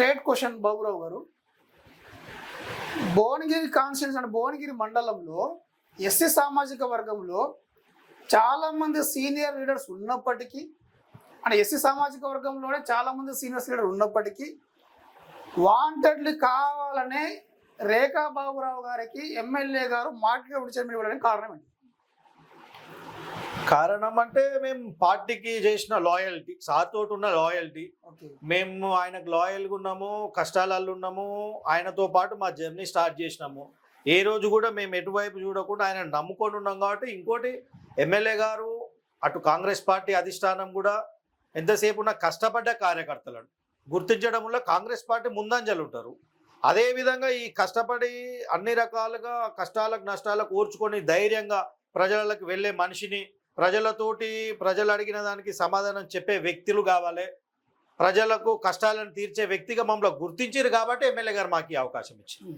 Straight question Baburao గారు. Bhuvanagiri కాన్స్టిట్యూన్స్ and Bhuvanagiri మండలంలో SC సామాజిక వర్గంలో చాలామంది సీనియర్ లీడర్స్ ఉన్నప్పటికీ అంటే ఎస్సీ సామాజిక వర్గంలోనే చాలామంది సీనియర్స్ లీడర్ ఉన్నప్పటికీ వాంటెడ్లు కావాలనే రేఖా బాబురావు గారికి ఎమ్మెల్యే గారు మార్కెట్ విడిచి కారణం ఏంటి? కారణం అంటే మేము పార్టీకి చేసిన లాయల్టీ సార్తో ఉన్న లాయల్టీ మేము ఆయనకు లాయల్గా ఉన్నాము కష్టాలలో ఉన్నాము ఆయనతో పాటు మా జర్నీ స్టార్ట్ చేసినాము. ఏ రోజు కూడా మేము ఎటువైపు చూడకుండా ఆయన నమ్ముకొని ఉన్నాం కాబట్టి ఇంకోటి ఎమ్మెల్యే గారు అటు కాంగ్రెస్ పార్టీ అధిష్టానం కూడా ఎంతసేపు ఉన్న కష్టపడ్డ కార్యకర్తలను గుర్తించడం వల్ల కాంగ్రెస్ పార్టీ ముందంజలు ఉంటారు. అదేవిధంగా ఈ కష్టపడి అన్ని రకాలుగా కష్టాలకు నష్టాలకు ఓర్చుకొని ధైర్యంగా ప్రజలకు వెళ్ళే మనిషిని ప్రజలతోటి ప్రజలు అడిగిన దానికి సమాధానం చెప్పే వ్యక్తులు కావాలి. ప్రజలకు కష్టాలను తీర్చే వ్యక్తిగా మమ్మల్ని గుర్తించారు కాబట్టి ఎమ్మెల్యే గారు మాకు ఈ అవకాశం ఇచ్చింది